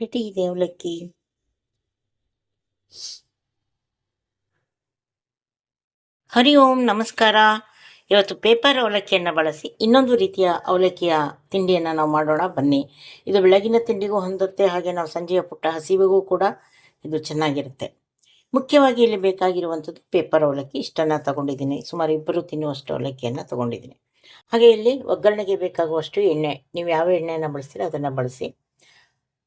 ಗಟ್ಟಿ ಇದೆ ಅವಲಕ್ಕಿ ಹರಿ ಓಂ, ನಮಸ್ಕಾರ. ಇವತ್ತು ಪೇಪರ್ ಅವಲಕ್ಕಿಯನ್ನು ಬಳಸಿ ಇನ್ನೊಂದು ರೀತಿಯ ಅವಲಕ್ಕಿಯ ತಿಂಡಿಯನ್ನು ನಾವು ಮಾಡೋಣ, ಬನ್ನಿ. ಇದು ಬೆಳಗಿನ ತಿಂಡಿಗೂ ಹೊಂದುತ್ತೆ, ಹಾಗೆ ನಾವು ಸಂಜೆಯ ಪುಟ್ಟ ಹಸಿವಿಗೂ ಕೂಡ ಇದು ಚೆನ್ನಾಗಿರುತ್ತೆ. ಮುಖ್ಯವಾಗಿ ಇಲ್ಲಿ ಬೇಕಾಗಿರುವಂಥದ್ದು ಪೇಪರ್ ಅವಲಕ್ಕಿ. ಇಷ್ಟನ್ನು ತಗೊಂಡಿದ್ದೀನಿ. ಸುಮಾರು ಇಬ್ಬರು ತಿನ್ನುವಷ್ಟು ಅವಲಕ್ಕಿಯನ್ನು ತಗೊಂಡಿದ್ದೀನಿ. ಹಾಗೆ ಇಲ್ಲಿ ಒಗ್ಗರಣೆಗೆ ಬೇಕಾಗುವಷ್ಟು ಎಣ್ಣೆ. ನೀವು ಯಾವ ಎಣ್ಣೆಯನ್ನು ಬಳಸ್ತೀರಿ ಅದನ್ನು ಬಳಸಿ.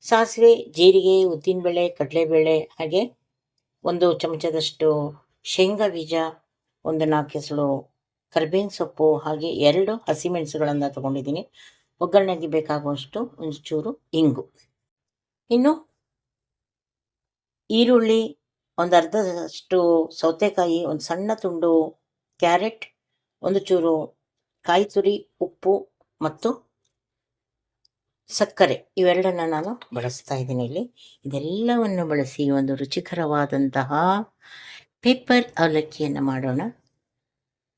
ಸಾಸಿವೆ, ಜೀರಿಗೆ, ಉದ್ದಿನಬೇಳೆ, ಕಡಲೆಬೇಳೆ, ಹಾಗೆ ಒಂದು ಚಮಚದಷ್ಟು ಶೇಂಗಾ ಬೀಜ, ಒಂದು ನಾಲ್ಕು ಎಸಳು ಕರ್ಬೇವಿನ ಸೊಪ್ಪು, ಹಾಗೆ ಎರಡು ಹಸಿಮೆಣಸುಗಳನ್ನು ತಗೊಂಡಿದ್ದೀನಿ. ಒಗ್ಗರಣೆಗೆ ಬೇಕಾಗುವಷ್ಟು ಒಂಚೂರು ಇಂಗು. ಇನ್ನು ಈರುಳ್ಳಿ, ಒಂದು ಅರ್ಧದಷ್ಟು ಸೌತೆಕಾಯಿ, ಒಂದು ಸಣ್ಣ ತುಂಡು ಕ್ಯಾರೆಟ್, ಒಂದು ಚೂರು ಕಾಯಿ ತುರಿ ಉಪ್ಪು ಮತ್ತು ಸಕ್ಕರೆ, ಇವೆರಡನ್ನ ನಾನು ಬಳಸ್ತಾ ಇದ್ದೀನಿ ಇಲ್ಲಿ. ಇದೆಲ್ಲವನ್ನು ಬಳಸಿ ಒಂದು ರುಚಿಕರವಾದಂತಹ ಪೇಪರ್ ಅವಲಕ್ಕಿಯನ್ನು ಮಾಡೋಣ.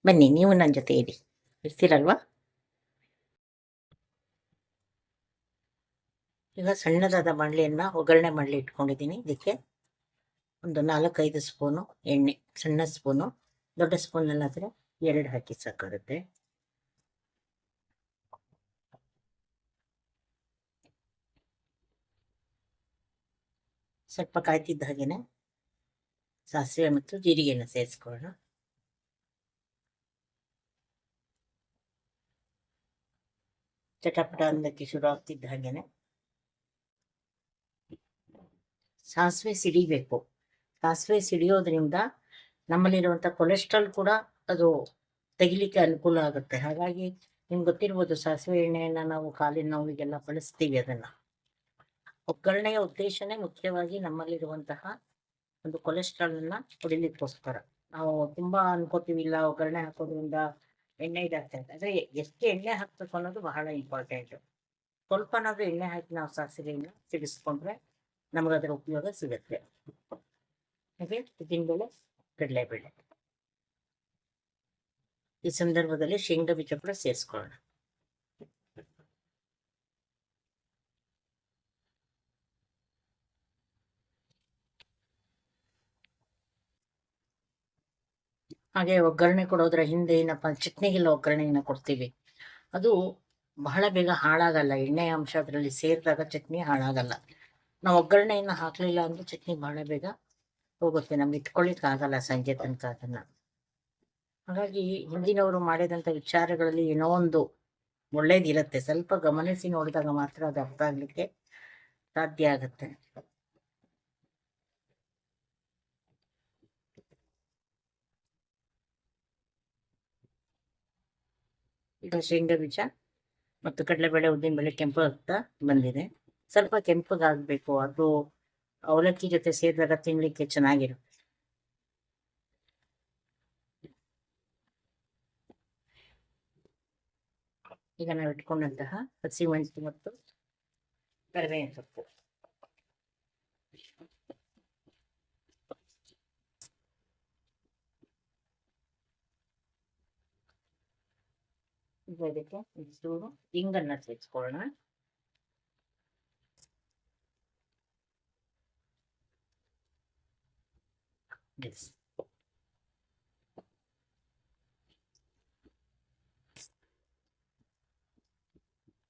ಬನ್ನಿ, ನೀವು ನನ್ನ ಜೊತೆ ಇರಿ. ಇರ್ತೀರಲ್ವಾ? ಈಗ ಸಣ್ಣದಾದ ಬಾಣಲಿಯನ್ನು ಒಗ್ಗರಣೆ ಮಾಡಲಿ ಇಟ್ಕೊಂಡಿದ್ದೀನಿ. ಇದಕ್ಕೆ ಒಂದು ನಾಲ್ಕೈದು ಸ್ಪೂನು ಎಣ್ಣೆ, ಸಣ್ಣ ಸ್ಪೂನು, ದೊಡ್ಡ ಸ್ಪೂನಲ್ಲಾದರೆ ಎರಡು ಹಾಕಿ ಸಾಕಾಗುತ್ತೆ. ಸ್ವಲ್ಪ ಕಾಯ್ತಿದ್ದ ಹಾಗೇನೆ ಸಾಸಿವೆ ಮತ್ತು ಜೀರಿಗೆಯನ್ನು ಸೇರಿಸ್ಕೊಳ್ಳೋಣ. ಚಟಪಟ ಅಂದಕ್ಕೆ ಶುರು ಆಗ್ತಿದ್ದ ಹಾಗೇನೆ. ಸಾಸಿವೆ ಸಿಡಿಬೇಕು. ಸಾಸಿವೆ ಸಿಡಿಯೋದ್ರಿಂದ ನಮ್ಮಲ್ಲಿರುವಂಥ ಕೊಲೆಸ್ಟ್ರಾಲ್ ಕೂಡ ಅದು ತೆಗಿಲಿಕ್ಕೆ ಅನುಕೂಲ ಆಗುತ್ತೆ. ಹಾಗಾಗಿ ನಿಮ್ಗೆ ಗೊತ್ತಿರ್ಬೋದು ಸಾಸಿವೆ ಎಣ್ಣೆಯನ್ನು ನಾವು ಕಾಲಿನ ನೋವಿಗೆಲ್ಲ ಬಳಸ್ತೀವಿ ಅದನ್ನು. ಒಗ್ಗರಣೆಯ ಉದ್ದೇಶನೇ ಮುಖ್ಯವಾಗಿ ನಮ್ಮಲ್ಲಿರುವಂತಹ ಒಂದು ಕೊಲೆಸ್ಟ್ರಾಲ್ ಅನ್ನ ಕುಡಿಲಿಕ್ಕೋಸ್ಕರ. ನಾವು ತುಂಬಾ ಅನ್ಕೋತೀವಿ ಇಲ್ಲ ಒಗ್ಗರಣೆ ಹಾಕೋದ್ರಿಂದ ಎಣ್ಣೆ ಇದಾಗ್ತಾ ಇದೆ. ಅಂದ್ರೆ ಎಷ್ಟು ಎಣ್ಣೆ ಹಾಕ್ಬೇಕು ಅನ್ನೋದು ಬಹಳ ಇಂಪಾರ್ಟೆಂಟ್ ಸ್ವಲ್ಪನಾದ್ರೂ ಎಣ್ಣೆ ಹಾಕಿ ನಾವು ಸಾಸಿವೆಯನ್ನು ಸಿಡಿಸ್ಕೊಂಡ್ರೆ ನಮ್ಗೆ ಅದರ ಉಪಯೋಗ ಸಿಗುತ್ತೆ. ಹಾಗೆ ಕಡಲೆ ಕಡಲೆಬೇಳೆ. ಈ ಸಂದರ್ಭದಲ್ಲಿ ಶೇಂಗಾ ಬೀಜ ಕೂಡ ಸೇರಿಸ್ಕೊಳ್ಳೋಣ. ಹಾಗೆ ಒಗ್ಗರಣೆ ಕೊಡೋದ್ರ ಹಿಂದೆ ಏನಪ್ಪ ಚಟ್ನಿಗೆಲ್ಲ ಒಗ್ಗರಣೆಯನ್ನು ಕೊಡ್ತೀವಿ. ಅದು ಬಹಳ ಬೇಗ ಹಾಳಾಗಲ್ಲ, ಎಣ್ಣೆ ಅಂಶ ಅದರಲ್ಲಿ ಸೇರಿದಾಗ ಚಟ್ನಿ ಹಾಳಾಗಲ್ಲ. ನಾವು ಒಗ್ಗರಣೆಯನ್ನು ಹಾಕಲಿಲ್ಲ ಅಂದ್ರೆ ಚಟ್ನಿ ಬಹಳ ಬೇಗ ಹೋಗುತ್ತೆ, ನಮ್ಗೆ ಇಟ್ಕೊಳ್ಳಿಕ್ ಆಗಲ್ಲ ಸಂಜೆ ತನಕ ಅದನ್ನ. ಹಾಗಾಗಿ ಹಿಂದಿನವರು ಮಾಡಿದಂಥ ವಿಚಾರಗಳಲ್ಲಿ ಏನೋ ಒಂದು ಒಳ್ಳೇದಿರುತ್ತೆ. ಸ್ವಲ್ಪ ಗಮನಿಸಿ ನೋಡಿದಾಗ ಮಾತ್ರ ಅದು ಅರ್ಥ ಆಗ್ಲಿಕ್ಕೆ ಸಾಧ್ಯ ಆಗುತ್ತೆ. ಈಗ ಶೇಂಗಾ ಬೀಜ ಮತ್ತು ಕಡಲೆಬೇಳೆ ಉದ್ದಿನಬೇಳೆ ಕೆಂಪು ಆಗ್ತಾ ಬಂದಿದೆ. ಸ್ವಲ್ಪ ಕೆಂಪಗಾಗಬೇಕು, ಅದು ಅವಲಕ್ಕಿ ಜೊತೆ ಸೇರಿದಾಗ ತಿನ್ಲಿಕ್ಕೆ ಚೆನ್ನಾಗಿರುತ್ತೆ. ಈಗ ನಾವು ಇಟ್ಕೊಂಡಂತಹ ಹಸಿಮೆಣಸು ಮತ್ತು ಕರಿಬೇವಿನ ಸೊಪ್ಪು. ಈಗ ಇದಕ್ಕೆ ಒಂಚೂರು ಇಂಗನ್ನ ಸೇರಿಸ್ಕೊಳ್ಳೋಣ.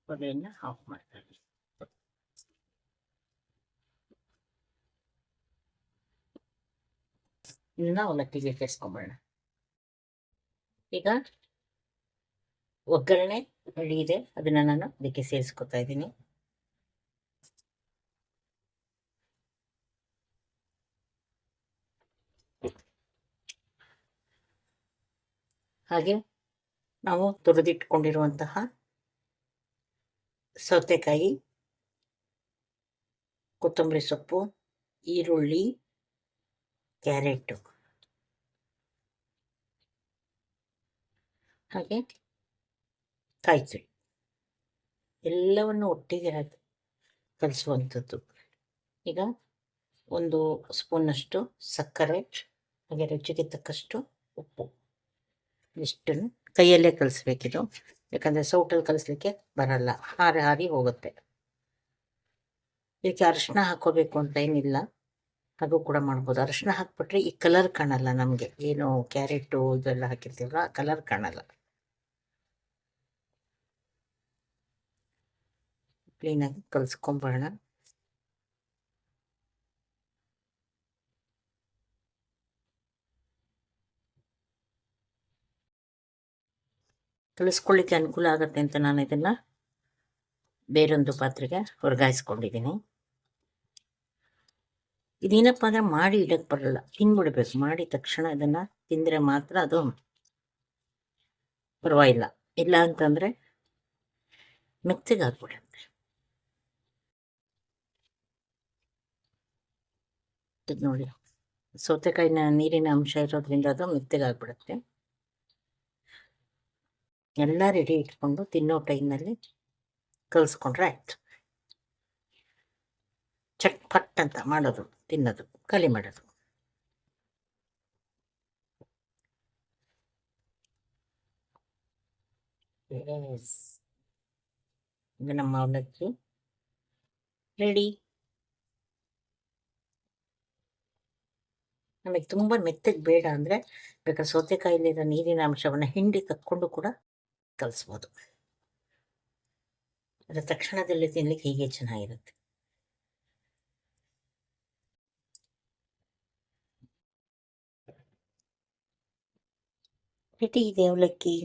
ಒಲೆಯನ್ನ ಆಫ್ ಮಾಡ್ತಾರೆ. ಇದನ್ನ ಅವಲಕ್ಕಿಗೆ ಸೇರಿಸ್ಕೊಂಬಿಡೋಣ ಈಗ ಒಗ್ಗರಣೆ ರೆಡಿ ಇದೆ. ಅದನ್ನ ನಾನು ಅದಕ್ಕೆ ಸೇರಿಸ್ಕೊತಾ ಇದ್ದೀನಿ. ಹಾಗೆ ನಾವು ತುರಿದಿಟ್ಕೊಂಡಿರುವಂತಹ ಸೌತೆಕಾಯಿ, ಕೊತ್ತಂಬರಿ ಸೊಪ್ಪು, ಈರುಳ್ಳಿ, ಕ್ಯಾರೆಟು. ಹಾಗೆ ಕಾಯಿ ತುರಿ ಎಲ್ಲವನ್ನು ಒಟ್ಟಿಗೆ ಹಾಕಿ ಕಲಿಸುವಂಥದ್ದು. ಈಗ ಒಂದು ಸ್ಪೂನಷ್ಟು ಸಕ್ಕರೆ, ಹಾಗೆ ರುಚಿಗೆ ತಕ್ಕಷ್ಟು ಉಪ್ಪು. ಇಷ್ಟನ್ನು ಕೈಯಲ್ಲೇ ಕಲಿಸ್ಬೇಕಿದು. ಯಾಕಂದರೆ ಸೌಟಲ್ಲಿ ಕಲಿಸ್ಲಿಕ್ಕೆ ಬರಲ್ಲ. ಹಾರಿ ಹಾರಿ ಹೋಗುತ್ತೆ. ಇದಕ್ಕೆ ಅರಿಶಿನ ಹಾಕೋಬೇಕು ಅಂತ ಏನಿಲ್ಲ. ಅದು ಕೂಡ ಮಾಡ್ಬೋದು. ಅರಿಶಿನ ಹಾಕ್ಬಿಟ್ರೆ ಈ ಕಲರ್ ಕಾಣಲ್ಲ ನಮಗೆ. ಏನು ಕ್ಯಾರೆಟು ಇದೆಲ್ಲ ಹಾಕಿರ್ತೀವಲ್ಲ ಆ ಕಲರ್ ಕಾಣಲ್ಲ. ಕ್ಲೀನಾಗಿ ಕಲಿಸ್ಕೊಂಬರೋಣ ಕಲಿಸ್ಕೊಳ್ಳಿಕ್ಕೆ ಅನುಕೂಲ ಆಗುತ್ತೆ ಅಂತ ನಾನು ಇದನ್ನ ಬೇರೊಂದು ಪಾತ್ರೆಗೆ ವರ್ಗಾಯಿಸ್ಕೊಂಡಿದ್ದೀನಿ. ಇದೇನಪ್ಪ ಅಂದ್ರೆ ಮಾಡಿ ಇಡಕ್ಕೆ ಬರಲ್ಲ ತಿಂದ್ಬಿಡ್ಬೇಕು ಮಾಡಿದ ತಕ್ಷಣ ಅದನ್ನ ತಿಂದರೆ ಮಾತ್ರ ಅದು ಪರವಾಗಿಲ್ಲ. ಇಲ್ಲ ಅಂತಂದ್ರೆ ಮೆತ್ತಗೆ ಇದು ನೋಡಿ. ಸೌತೆಕಾಯಿನ ನೀರಿನ ಅಂಶ ಇರೋದ್ರಿಂದ ಅದು ಮೆತ್ತಗಾಗ್ಬಿಡುತ್ತೆ ಎಲ್ಲ ರೆಡಿ ಇಟ್ಕೊಂಡು ತಿನ್ನೋ ಟೈಮ್ನಲ್ಲಿ ಕಲಿಸ್ಕೊಂಡ್ರೆ ಆಯ್ತು. ಚಟ್ ಅಂತ ಮಾಡೋದು, ತಿನ್ನೋದು, ಖಾಲಿ ಮಾಡೋದು. ನಮ್ಮ ಅವಲಕ್ಕಿ ರೆಡಿ ನಮಗೆ ತುಂಬ ಮೆತ್ತಗೆ ಬೇಡ ಅಂದರೆ ಬೇಕಾದ್ರೆ ಸೌತೆಕಾಯಿಲಿರೋ ನೀರಿನ ಅಂಶವನ್ನು ಹಿಂಡಿ ಕಕ್ಕೊಂಡು ಕೂಡ ಕಲಿಸ್ಬೋದು. ಅದರ ತಕ್ಷಣದಲ್ಲಿ ತಿನ್ಲಿಕ್ಕೆ ಹೀಗೆ ಚೆನ್ನಾಗಿರುತ್ತೆ. ರೆಡಿ ಇದೆ ಅವಲಕ್ಕಿ